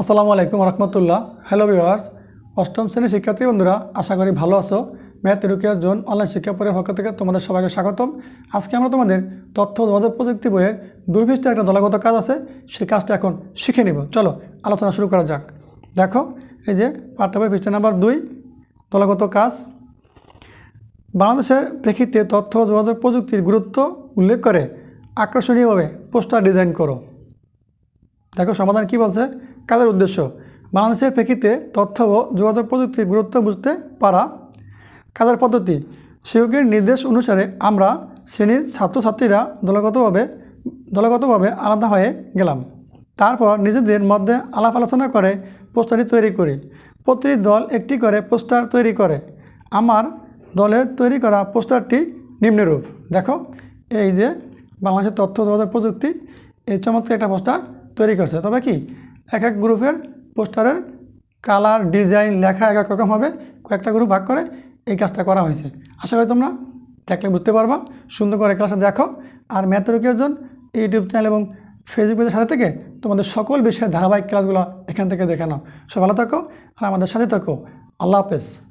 আসসালামু আলাইকুম রহমতুল্লাহ। Hello viewers অষ্টম শ্রেণির শিক্ষার্থী বন্ধুরা, আশা করি ভালো আছো। ম্যাথ রুকিয়ার জোন অনলাইন শিক্ষা পরের পক্ষ থেকে তোমাদের সবাইকে স্বাগতম। আজকে আমরা তোমাদের তথ্য যোগাযোগ প্রযুক্তি বইয়ের দুই পৃষ্ঠে একটা দলগত কাজ আছে সেই কাজটা এখন শিখে নিব। চলো, আলোচনা শুরু করা যাক। দেখো, এই যে পাঠ্য বই পৃষ্ঠা নাম্বার দুই, দলগত কাজ। বাংলাদেশের প্রেক্ষিতে তথ্য যোগাযোগ প্রযুক্তির গুরুত্ব উল্লেখ করে আকর্ষণীয়ভাবে পোস্টার ডিজাইন করো। দেখো, সমাধান কি বলছে? কাজের উদ্দেশ্য? বাংলাদেশের প্রেক্ষিতে তথ্য ও যোগাযোগ প্রযুক্তির গুরুত্ব বুঝতে পারা কাজের পদ্ধতি। শিক্ষকের নির্দেশ অনুসারে আমরা শ্রেণির ছাত্রছাত্রীরা দলগতভাবে দলগতভাবে আলাদা হয়ে গেলাম। তারপর নিজেদের মধ্যে আলাপ আলোচনা করে পোস্টারটি তৈরি করি। প্রতিটি দল একটি করে পোস্টার তৈরি করে। আমার দলের তৈরি করা পোস্টারটি নিম্নরূপ। দেখো, এই যে বাংলাদেশের তথ্য যোগাযোগ প্রযুক্তি, এই চমৎকার একটা পোস্টার তৈরি করছে। তবে কি? এক এক গ্রুপের পোস্টারের কালার, ডিজাইন, লেখা এক এক রকম হবে। কয়েকটা গ্রুপ ভাগ করে এই কাজটা করা হয়েছে। আশা করি তোমরা দেখলে বুঝতে পারবা। সুন্দর করে ক্লাসে দেখো। আর ম্যাথরকির জন ইউটিউব চ্যানেল এবং ফেসবুক পেজের সাথে থেকে তোমাদের সকল বিষয়ে ধারাবাহিক ক্লাসগুলো এখান থেকে দেখে নাও। সব ভালো থাকো আর আমাদের সাথে থাকো। আল্লাহ হাফেজ।